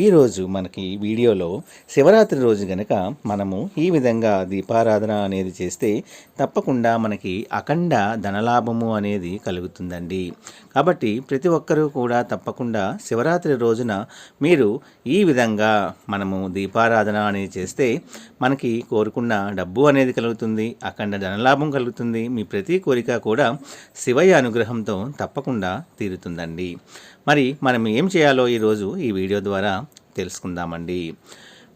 ఈరోజు మనకి వీడియోలో శివరాత్రి రోజు గనక మనము ఈ విధంగా దీపారాధన అనేది చేస్తే తప్పకుండా మనకి అఖండ ధనలాభము అనేది కలుగుతుందండి. కాబట్టి ప్రతి ఒక్కరూ కూడా తప్పకుండా శివరాత్రి రోజున మీరు ఈ విధంగా మనము దీపారాధన అనేది చేస్తే మనకి కోరుకున్న డబ్బు అనేది కలుగుతుంది అఖండ ధనలాభం కలుగుతుంది మీ ప్రతి కోరిక కూడా శివయ్య అనుగ్రహంతో తప్పకుండా తీరుతుందండి. మరి మనం ఏం చేయాలో ఈరోజు ఈ వీడియో ద్వారా తెలుసుకుందామండి.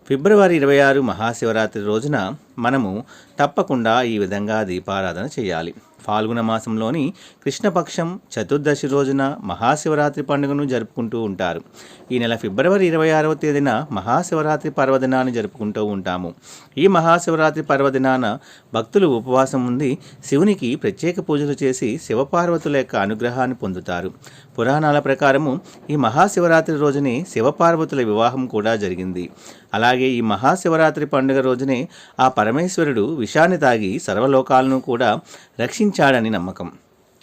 ఫిబ్రవరి ఇరవై ఆరు మహాశివరాత్రి రోజున మనము తప్పకుండా ఈ విధంగా దీపారాధన చేయాలి. ఫాల్గుణ మాసంలోని కృష్ణపక్షం చతుర్దశి రోజున మహాశివరాత్రి పండుగను జరుపుకుంటూ ఉంటారు. ఈ నెల ఫిబ్రవరి ఇరవై ఆరవ తేదీన మహాశివరాత్రి పర్వదినాన్ని జరుపుకుంటూ ఉంటాము. ఈ మహాశివరాత్రి పర్వదినాన భక్తులు ఉపవాసం ఉండి శివునికి ప్రత్యేక పూజలు చేసి శివపార్వతుల యొక్క అనుగ్రహాన్ని పొందుతారు. పురాణాల ప్రకారము ఈ మహాశివరాత్రి రోజునే శివపార్వతుల వివాహం కూడా జరిగింది. అలాగే ఈ మహాశివరాత్రి పండుగ రోజునే ఆ పరమేశ్వరుడు విషాన్ని తాగి సర్వలోకాలను కూడా రక్షించాడని నమ్మకం.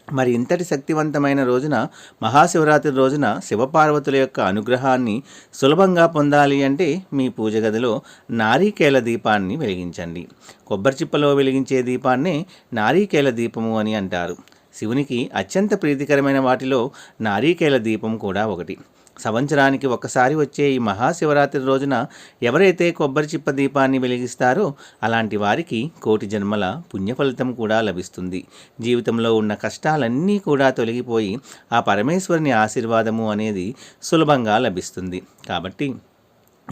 మరి ఇంతటి శక్తివంతమైన రోజున మహాశివరాత్రి రోజున శివపార్వతుల యొక్క అనుగ్రహాన్ని సులభంగా పొందాలి అంటే మీ పూజ గదిలో నారీకేల దీపాన్ని వెలిగించండి. కొబ్బరి చిప్పలో వెలిగించే దీపాన్నే నారీకేల దీపము అని అంటారు. శివునికి అత్యంత ప్రీతికరమైన వాటిలో నారీకేల దీపం కూడా ఒకటి. సంవత్సరానికి ఒక్కసారి వచ్చే ఈ మహాశివరాత్రి రోజున ఎవరైతే కొబ్బరి చిప్ప దీపాన్ని వెలిగిస్తారో అలాంటి వారికి కోటి జన్మల పుణ్యఫలితం కూడా లభిస్తుంది. జీవితంలో ఉన్న కష్టాలన్నీ కూడా తొలగిపోయి ఆ పరమేశ్వరుని ఆశీర్వాదము అనేది సులభంగా లభిస్తుంది. కాబట్టి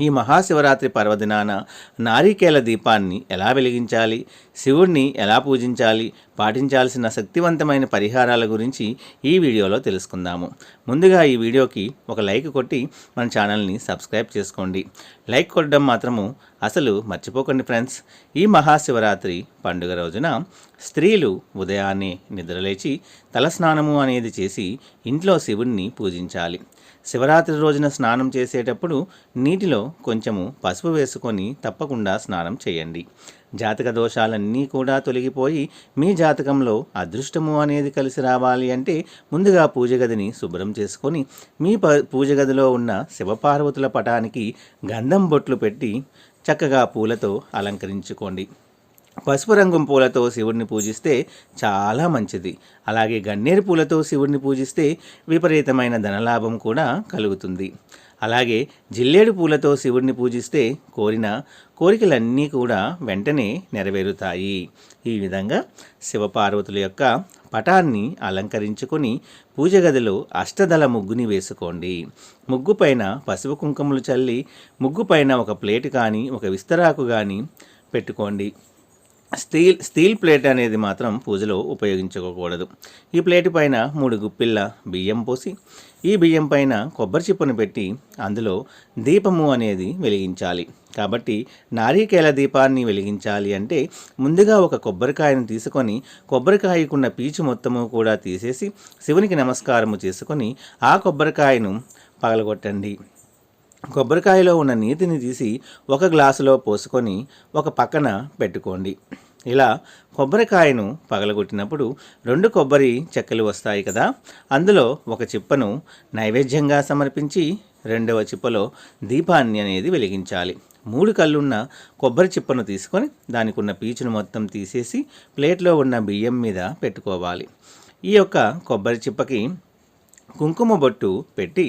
ఈ మహాశివరాత్రి పర్వదినాన నారికేల దీపాన్ని ఎలా వెలిగించాలి? శివుణ్ణి ఎలా పూజించాలి? పాటించాల్సిన శక్తివంతమైన పరిహారాల గురించి ఈ వీడియోలో తెలుసుకుందాము. ముందుగా ఈ వీడియోకి ఒక లైక్ కొట్టి మన ఛానల్ని సబ్స్క్రైబ్ చేసుకోండి. లైక్ కొట్టడం మాత్రము అసలు మర్చిపోకండి ఫ్రెండ్స్ ఈ మహాశివరాత్రి పండుగ రోజున స్త్రీలు ఉదయాన్నే నిద్రలేచి తలస్నానము అనేది చేసి ఇంట్లో శివుణ్ణి పూజించాలి. శివరాత్రి రోజున స్నానం చేసేటప్పుడు నీటిలో కొంచెము పసుపు వేసుకొని తప్పకుండా స్నానం చేయండి. జాతక దోషాలన్నీ కూడా తొలగిపోయి మీ జాతకంలో అదృష్టము అనేది కలిసి రావాలి అంటే ముందుగా పూజ గదిని శుభ్రం చేసుకొని మీ ప పూజ గదిలో ఉన్న శివపార్వతుల పటానికి గంధం బొట్లు పెట్టి చక్కగా పూలతో అలంకరించుకోండి. పసుపు రంగు పూలతో శివుడిని పూజిస్తే చాలా మంచిది. అలాగే గన్నేరు పూలతో శివుడిని పూజిస్తే విపరీతమైన ధనలాభం కూడా కలుగుతుంది. అలాగే జిల్లేడు పూలతో శివుడిని పూజిస్తే కోరిన కోరికలన్నీ కూడా వెంటనే నెరవేరుతాయి. ఈ విధంగా శివపార్వతుల యొక్క పటాన్ని అలంకరించుకొని పూజ గదిలో అష్టదళ ముగ్గుని వేసుకోండి. ముగ్గు పైన పసుపు కుంకుమలు చల్లి ముగ్గు పైన ఒక ప్లేట్ కానీ ఒక విస్తరాకు కానీ పెట్టుకోండి. స్టీల్ స్టీల్ ప్లేట్ అనేది మాత్రం పూజలో ఉపయోగించుకోకూడదు. ఈ ప్లేట్ పైన మూడు గుప్పిళ్ళ బియ్యం పోసి ఈ బియ్యం పైన కొబ్బరి చిప్పను పెట్టి అందులో దీపము అనేది వెలిగించాలి. కాబట్టి నారీకేల దీపాన్ని వెలిగించాలి అంటే ముందుగా ఒక కొబ్బరికాయను తీసుకొని కొబ్బరికాయకున్న పీచు మొత్తము కూడా తీసేసి శివునికి నమస్కారము చేసుకొని ఆ కొబ్బరికాయను పగలగొట్టండి. కొబ్బరికాయలో ఉన్న నీటిని తీసి ఒక గ్లాసులో పోసుకొని ఒక పక్కన పెట్టుకోండి. ఇలా కొబ్బరికాయను పగలగొట్టినప్పుడు రెండు కొబ్బరి చెక్కలు వస్తాయి కదా అందులో ఒక చిప్పను నైవేద్యంగా సమర్పించి రెండవ చిప్పలో దీపాన్ని అనేది వెలిగించాలి. మూడు కళ్ళున్న కొబ్బరి చిప్పను తీసుకొని దానికి ఉన్న పీచును మొత్తం తీసేసి ప్లేట్లో ఉన్న బియ్యం మీద పెట్టుకోవాలి. ఈ యొక్క కొబ్బరి చిప్పకి కుంకుమ బొట్టు పెట్టి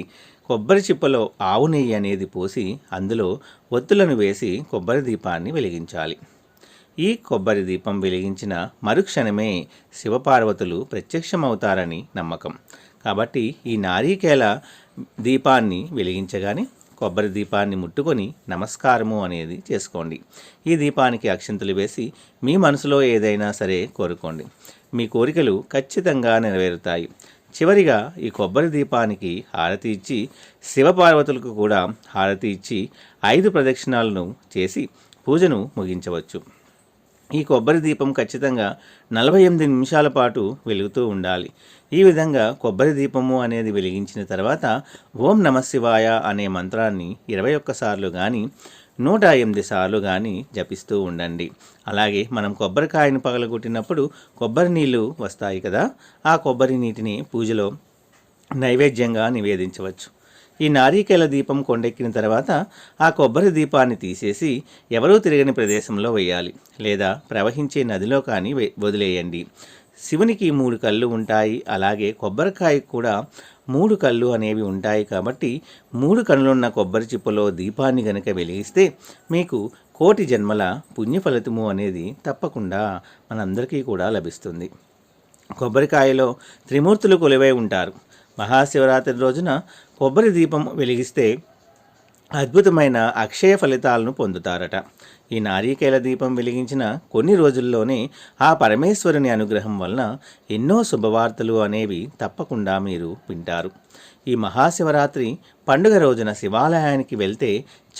కొబ్బరి చిప్పలో ఆవు నెయ్యి అనేది పోసి అందులో ఒత్తులను వేసి కొబ్బరి దీపాన్ని వెలిగించాలి. ఈ కొబ్బరి దీపం వెలిగించిన మరుక్షణమే శివపార్వతులు ప్రత్యక్షమవుతారని నమ్మకం. కాబట్టి ఈ నారీకేల దీపాన్ని వెలిగించగానే కొబ్బరి దీపాన్ని ముట్టుకొని నమస్కారము అనేది చేసుకోండి. ఈ దీపానికి అక్షింతలు వేసి మీ మనసులో ఏదైనా సరే కోరుకోండి. మీ కోరికలు ఖచ్చితంగా నెరవేరుతాయి. చివరిగా ఈ కొబ్బరి దీపానికి హారతి ఇచ్చి శివపార్వతులకు కూడా హారతి ఇచ్చి ఐదు ప్రదక్షిణాలను చేసి పూజను ముగించవచ్చు. ఈ కొబ్బరి దీపం ఖచ్చితంగా నలభై ఎనిమిది నిమిషాల పాటు వెలుగుతూ ఉండాలి. ఈ విధంగా కొబ్బరి దీపము అనేది వెలిగించిన తర్వాత ఓం నమశివాయ అనే మంత్రాన్ని ఇరవై ఒక్కసార్లు కానీ నూట ఎనిమిది సార్లు కానీ జపిస్తూ ఉండండి. అలాగే మనం కొబ్బరికాయను పగలగొట్టినప్పుడు కొబ్బరి నీళ్ళు వస్తాయి కదా ఆ కొబ్బరి నీటిని పూజలో నైవేద్యంగా నివేదించవచ్చు. ఈ నారీకేల దీపం కొండెక్కిన తర్వాత ఆ కొబ్బరి దీపాన్ని తీసేసి ఎవరూ తిరగని ప్రదేశంలో వేయాలి లేదా ప్రవహించే నదిలో కానీ వదిలేయండి. శివునికి మూడు కళ్ళు ఉంటాయి. అలాగే కొబ్బరికాయకు కూడా మూడు కళ్ళు అనేవి ఉంటాయి కాబట్టి మూడు కళ్ళున్న కొబ్బరి చిప్పలో దీపాన్ని గనక వెలిగిస్తే మీకు కోటి జన్మల పుణ్య ఫలితము అనేది తప్పకుండా మనందరికీ కూడా లభిస్తుంది. కొబ్బరికాయలో త్రిమూర్తులు కొలువై ఉంటారు. మహాశివరాత్రి రోజున కొబ్బరి దీపం వెలిగిస్తే అద్భుతమైన అక్షయ ఫలితాలను పొందుతారట. ఈ నారీకేల దీపం వెలిగించిన కొన్ని రోజుల్లోనే ఆ పరమేశ్వరుని అనుగ్రహం వలన ఎన్నో శుభవార్తలు అనేవి తప్పకుండా మీరు వింటారు. ఈ మహాశివరాత్రి పండుగ రోజున శివాలయానికి వెళ్తే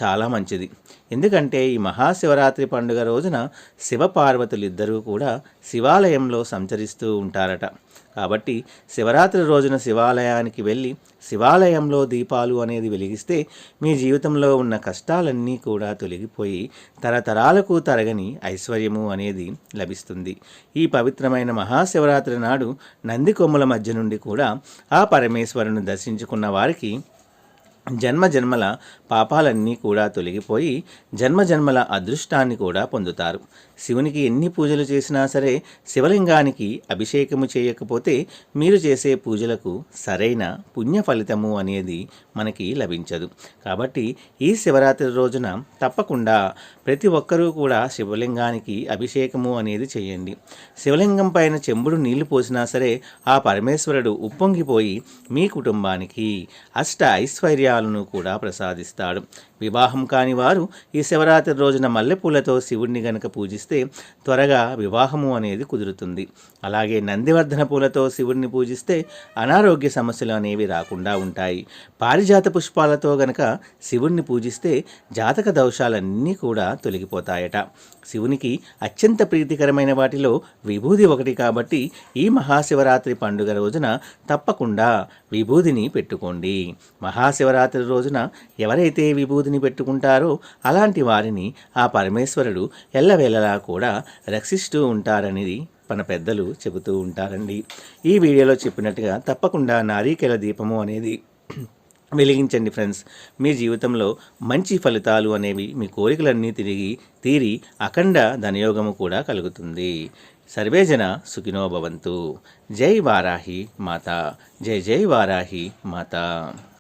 చాలా మంచిది. ఎందుకంటే ఈ మహాశివరాత్రి పండుగ రోజున శివపార్వతులు ఇద్దరూ కూడా శివాలయంలో సంచరిస్తూ ఉంటారట. కాబట్టి శివరాత్రి రోజున శివాలయానికి వెళ్ళి శివాలయంలో దీపాలు అనేది వెలిగిస్తే మీ జీవితంలో ఉన్న కష్టాలన్నీ కూడా తొలగిపోయి తరతరాలకు తరగని ఐశ్వర్యము అనేది లభిస్తుంది. ఈ పవిత్రమైన మహాశివరాత్రి నాడు నంది కొమ్ముల మధ్య నుండి కూడా ఆ పరమేశ్వరుని దర్శించుకున్న వారికి జన్మ జన్మల పాపాలన్నీ కూడా తొలగిపోయి జన్మ జన్మల అదృష్టాన్ని కూడా పొందుతారు. శివునికి ఎన్ని పూజలు చేసినా సరే శివలింగానికి అభిషేకము చేయకపోతే మీరు చేసే పూజలకు సరైన పుణ్య ఫలితము అనేది మనకి లభించదు. కాబట్టి ఈ శివరాత్రి రోజున తప్పకుండా ప్రతి ఒక్కరూ కూడా శివలింగానికి అభిషేకము అనేది చేయండి. శివలింగం పైన చెంబుడు నీళ్ళు పోసినా సరే ఆ పరమేశ్వరుడు ఉప్పొంగిపోయి మీ కుటుంబానికి అష్ట ఫలాలను కూడా ప్రసాదిస్తాడు. వివాహం కాని వారు ఈ శివరాత్రి రోజున మల్లెపూలతో శివుణ్ణి గనక పూజిస్తే త్వరగా వివాహము అనేది కుదురుతుంది. అలాగే నందివర్ధన పూలతో శివుణ్ణి పూజిస్తే అనారోగ్య సమస్యలు అనేవి రాకుండా ఉంటాయి. పారిజాత పుష్పాలతో గనక శివుణ్ణి పూజిస్తే జాతక దోషాలన్నీ కూడా తొలగిపోతాయట. శివునికి అత్యంత ప్రీతికరమైన వాటిలో విభూది ఒకటి కాబట్టి ఈ మహాశివరాత్రి పండుగ రోజున తప్పకుండా విభూదిని పెట్టుకోండి. మహాశివరాత్రి రోజున ఎవరైతే విభూతిని పెట్టుకుంటారో అలాంటి వారిని ఆ పరమేశ్వరుడు ఎల్లవేళలా కూడా రక్షిస్తూ ఉంటారనేది మన పెద్దలు చెబుతూ ఉంటారండి. ఈ వీడియోలో చెప్పినట్టుగా తప్పకుండా నారీకెల దీపము అనేది వెలిగించండి ఫ్రెండ్స్. మీ జీవితంలో మంచి ఫలితాలు అనేవి మీ కోరికలన్నీ తిరిగి తీరి అఖండ ధనయోగము కూడా కలుగుతుంది. సర్వేజన సుఖినో భవంతు. జై వారాహి మాత. జై జై వారాహి మాత.